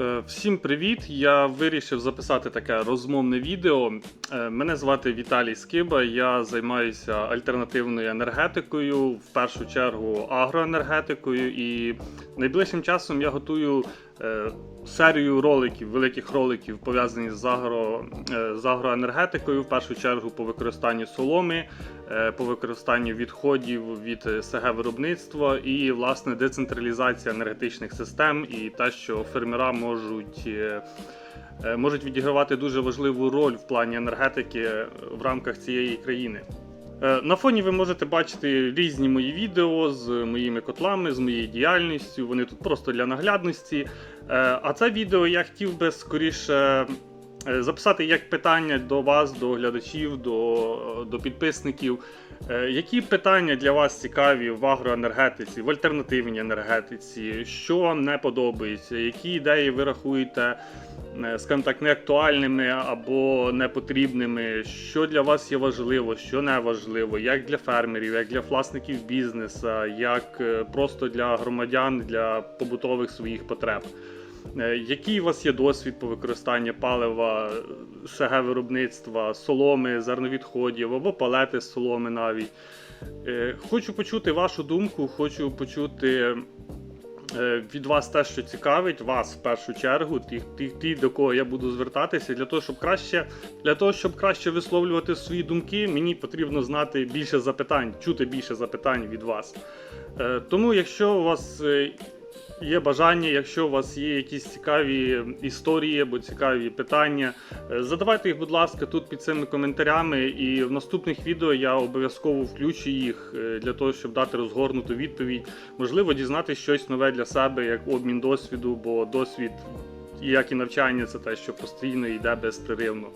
Е, Всім привіт! Я вирішив записати таке розмовне відео. Е, Мене звати Віталій Скиба. Я займаюся альтернативною енергетикою, в першу чергу агроенергетикою. І найближчим часом я готую серію роликів, великих роликів, пов'язаних з, агро, е, з агроенергетикою, в першу чергу по використанню соломи, е, по використанню відходів від СГ виробництва і власне децентралізація енергетичних систем і те, що фермера можуть. е, е, Можуть відігравати дуже важливу роль в плані енергетики е, в рамках цієї країни. Е, На фоні ви можете бачити різні мої відео з моїми котлами, з моєю діяльністю. Вони тут просто для наглядності. Е, А це відео я хотів би скоріше записати як питання до вас, до глядачів, до, до підписників. Е, Які питання для вас цікаві в агроенергетиці, в альтернативній енергетиці? Що вам не подобається? Які ідеї ви рахуєте, е, скажімо так, неактуальними або непотрібними? Що для вас є важливо, що не важливо, як для фермерів, як для власників бізнесу, як е, просто для громадян, для побутових своїх потреб? Е, Який у вас є досвід по використанню палива СГ виробництва, соломи, зерновідходів або палети з соломи навіть? Е, Хочу почути вашу думку, хочу почути е, від вас те, що цікавить, вас в першу чергу, ті, ті, ті, до кого я буду звертатися, для того, щоб краще, для того, щоб краще висловлювати свої думки, мені потрібно знати більше запитань, чути більше запитань від вас. Тому, якщо у вас є бажання, якщо у вас є якісь цікаві історії або цікаві питання, е, задавайте їх, будь ласка, тут під цими коментарями, і в наступних відео я обов'язково включу їх е, для того, щоб дати розгорнуту відповідь. Можливо, дізнатися щось нове для себе, як обмін досвіду, бо досвід. Як і навчання, це те, що постійно йде безпреривно.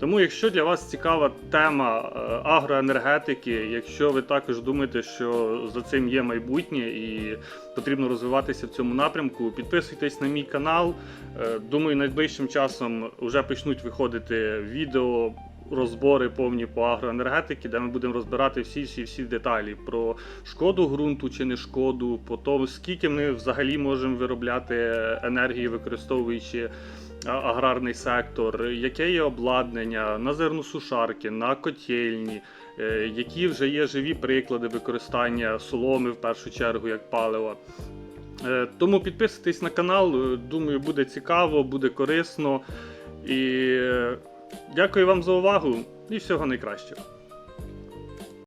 Тому, якщо для вас цікава тема е, агроенергетики, якщо ви також думаєте, що за цим є майбутнє і потрібно розвиватися в цьому напрямку, підписуйтесь на мій канал. Е, Думаю, найближчим часом вже почнуть виходити відео. Розбори повні по агроенергетики, де ми будемо розбирати всі всі всі деталі про шкоду ґрунту чи не шкоду, по тому скільки ми взагалі можемо виробляти енергії, використовуючи аграрний сектор, яке є обладнання на зерносушарки, на котельні, е, які вже є живі приклади використання соломи в першу чергу як палива. Е, Тому підписуйтесь на канал, думаю, буде цікаво, буде корисно. І дякую вам за увагу і всього найкращого.